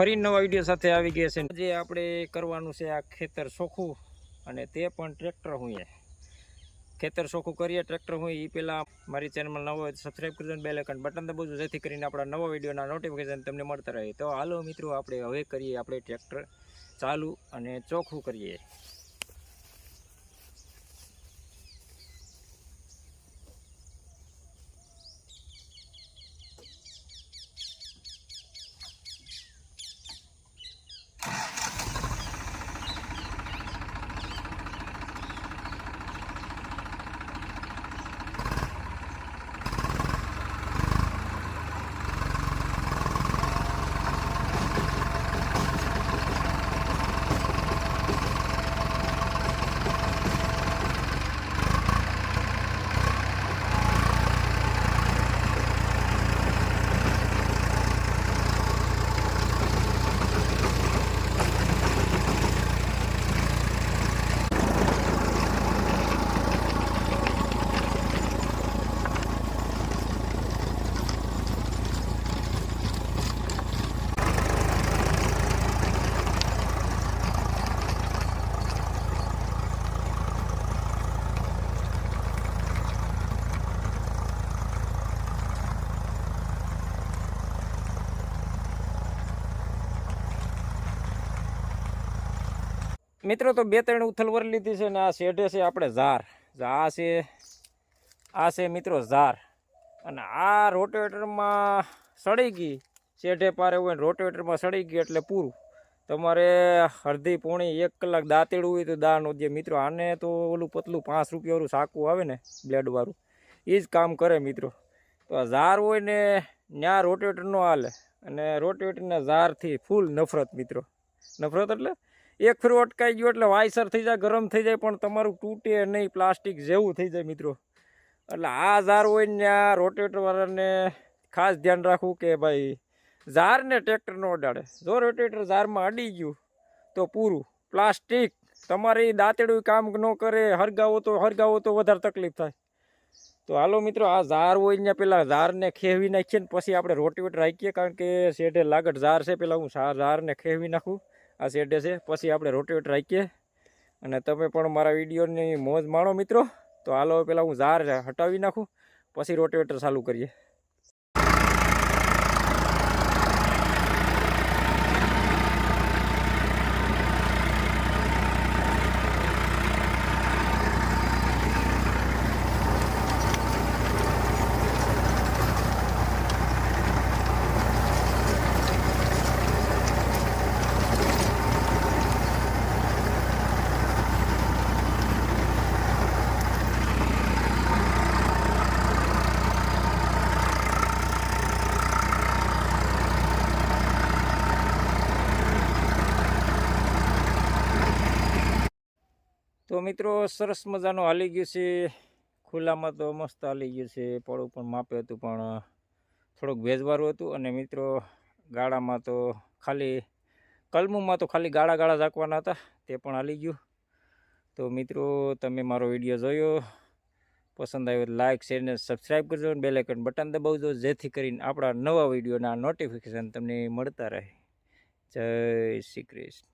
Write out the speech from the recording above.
ફરી નવા વીડિયો સાથે આવી ગયા છે. જે આપણે કરવાનું છે આ ખેતર ચોખ્ખું અને તે પણ ટ્રેક્ટર હુંએ ખેતર ચોખ્ખું કરીએ, ટ્રેક્ટર હું એ. પહેલાં મારી ચેનલ નવો હોય સબસ્ક્રાઈબ કરજો અને બેલ બટન દબાવજો, જેથી કરીને આપણા નવા વિડીયોના નોટિફિકેશન તમને મળતા રહે. તો હાલો મિત્રો, આપણે હવે કરીએ આપણે ટ્રેક્ટર ચાલુ અને ચોખ્ખું કરીએ. મિત્રો, તો બે ત્રણ ઉથલ વર લીધી છે ને આ શેઢે છે આપણે ઝાર. આ છે આ છે મિત્રો ઝાર. અને આ રોટેટરમાં સડી ગઈ. શેઢે પારે હોય ને રોટેટરમાં સડી ગઈ એટલે પૂરું. તમારે અડધી પોણી એક કલાક દાંતેડું હોય તો દાનું જે મિત્રો, આને તો ઓલું પતલું પાંચ રૂપિયાવાળું સાકું આવે ને બ્લેડવાળું. એ જ કામ કરે મિત્રો. તો આ ઝાર હોય ને ત્યાં રોટેટર ન હાલે. અને રોટેટરના ઝારથી ફૂલ નફરત મિત્રો. નફરત એટલે એક ફેર અટકાઈ ગયો એટલે વાયસર થઈ જાય, ગરમ થઈ જાય, પણ તમારું તૂટે નહીં, પ્લાસ્ટિક જેવું થઈ જાય મિત્રો. એટલે આ ઝાર હોય ને આ રોટેટરવાળાને ખાસ ધ્યાન રાખવું કે ભાઈ ઝારને ટ્રેક્ટર ન અડાડે. જો રોટેટર ઝારમાં અડી ગયું, તો પૂરું. પ્લાસ્ટિક, તમારે દાંતેડું કામ ન કરે, હરગાવો તો હરગાવો તો વધારે તકલીફ થાય. તો હાલો મિત્રો, આ ઝાર હોય ને પેલા ઝારને ખેવી નાખીએ ને પછી આપણે રોટીવેટ રાખીએ, કારણ કે શેઢે લાગટ ઝાર છે, પેલા હું ઝારને ખેવી નાખું. આ સેડે છે. પછી આપણે રોટેવેટર રાખીએ. અને તમે પણ મારા વિડીયોની મોજ માણો મિત્રો. તો હાલો પહેલાં હું ઝાર હટાવી નાખું. પછી રોટેવેટર ચાલુ કરીએ. તો મિત્રો, સરસ મજાનું હાલી ગયું છે. ખુલ્લામાં તો મસ્ત હાલી ગયું છે. પડું પણ માપે હતું, પણ થોડુંક ભેજવાળું હતું. અને મિત્રો, ગાળામાં તો ખાલી, કલમુમાં તો ખાલી ગાળા ગાળા ઝાંકવાના હતા. તે પણ હાલી ગયું. તો મિત્રો, તમે મારો વીડિયો જોયો. પસંદ આવ્યો લાઇક શેર ને સબસ્ક્રાઈબ કરજો અને બેલાઇકન બટન દબાવજો, જેથી કરીને આપણા નવા વિડીયોના નોટિફિકેશન તમને મળતા રહે. જય શ્રી કૃષ્ણ.